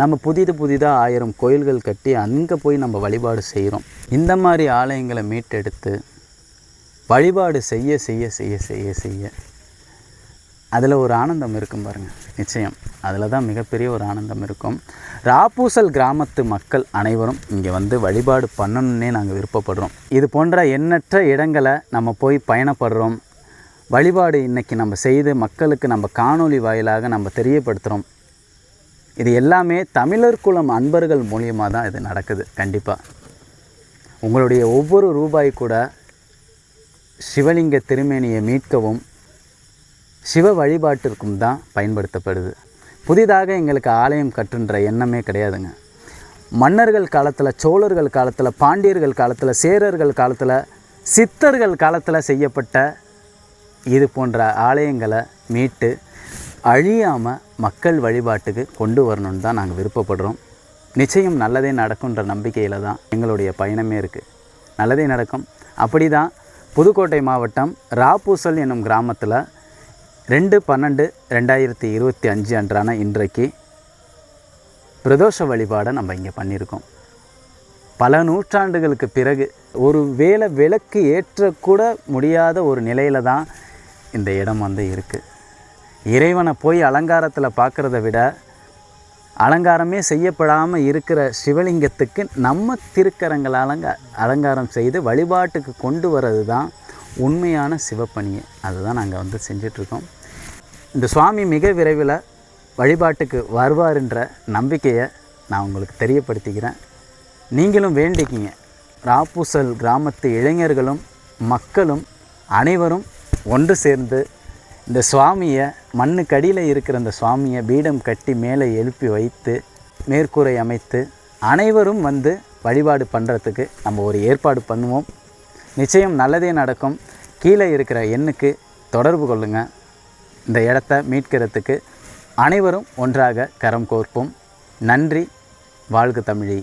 நம்ம புதிது புதிதாக ஆயிரம் கோயில்கள் கட்டி அங்கே போய் நம்ம வழிபாடு செய்கிறோம் இந்த மாதிரி ஆலயங்களை மீட்டெடுத்து வழிபாடு செய்ய செய்ய செய்ய செய்ய செய்ய அதில் ஒரு ஆனந்தம் இருக்கும் பாருங்கள் நிச்சயம். அதில் தான் மிகப்பெரிய ஒரு ஆனந்தம் இருக்கும். ராப்பூசல் கிராமத்து மக்கள் அனைவரும் இங்கே வந்து வழிபாடு பண்ணணுன்னே நாங்கள் விருப்பப்படுறோம். இது போன்ற எண்ணற்ற இடங்களை நம்ம போய் பயணப்படுறோம். வழிபாடு இன்றைக்கி நம்ம செய்து மக்களுக்கு நம்ம காணொளி வாயிலாக நம்ம தெரியப்படுத்துகிறோம் இது எல்லாமே தமிழர் குலம் அன்பர்கள் மூலியமாக தான் இது நடக்குது கண்டிப்பாக உங்களுடைய ஒவ்வொரு ரூபாய் கூட சிவலிங்க திருமேனியை மீட்கவும் சிவ வழிபாட்டிற்கும் தான் பயன்படுத்தப்படுது. புதிதாக எங்களுக்கு ஆலயம் கட்டுன்ற எண்ணமே கிடையாதுங்க. மன்னர்கள் காலத்தில் சோழர்கள் காலத்தில் பாண்டியர்கள் காலத்தில் சேரர்கள் காலத்தில் சித்தர்கள் காலத்தில் செய்யப்பட்ட இது போன்ற ஆலயங்களை மீட்டு அழியாமல் மக்கள் வழிபாட்டுக்கு கொண்டு வரணும்னு தான் நாங்கள் விருப்பப்படுறோம். நிச்சயம் நல்லதே நடக்குன்ற நம்பிக்கையில் தான் எங்களுடைய பயணமே இருக்குது நல்லதே நடக்கும். அப்படி தான் புதுக்கோட்டை மாவட்டம் ராப்பூசல் என்னும் கிராமத்தில் ரெண்டு பன்னெண்டு ரெண்டாயிரத்தி இருபத்தி அஞ்சு அன்றான இன்றைக்கு பிரதோஷ வழிபாடை நம்ம இங்கே பண்ணியிருக்கோம். பல நூற்றாண்டுகளுக்கு பிறகு ஒரு வேளை விளக்கு ஏற்றக்கூட முடியாத ஒரு நிலையில் தான் இந்த இடம் வந்து இருக்குது இறைவனை போய் அலங்காரத்தில் பார்க்குறத விட அலங்காரமே செய்யப்படாமல் இருக்கிற சிவலிங்கத்துக்கு நம்ம திருக்கரங்கள் அலங்க அலங்காரம் செய்து வழிபாட்டுக்கு கொண்டு வர்றது தான் உண்மையான சிவப்பணியை அதுதான் நாங்கள் வந்து செஞ்சிட்ருக்கோம். இந்த சுவாமி மிக விரைவில் வழிபாட்டுக்கு வருவாருன்ற நம்பிக்கையை நான் உங்களுக்கு தெரியப்படுத்திக்கிறேன். நீங்களும் வேண்டிக்கிங்க. ராப்பூசல் கிராமத்து இளைஞர்களும் மக்களும் அனைவரும் ஒன்று சேர்ந்து இந்த சுவாமியை மண்ணுக்கு அடியில் இருக்கிற இந்த சுவாமியை பீடம் கட்டி மேலே எழுப்பி வைத்து மேற்கூரை அமைத்து அனைவரும் வந்து வழிபாடு பண்ணுறதுக்கு நம்ம ஒரு ஏற்பாடு பண்ணுவோம். நிச்சயம் நல்லதே நடக்கும். கீழே இருக்கிற எண்ணுக்கு தொடர்பு கொள்ளுங்கள் இந்த இடத்த மீட்கிறதுக்கு அனைவரும் ஒன்றாக கரம் கோர்ப்போம். நன்றி. வாழ்க தமிழி.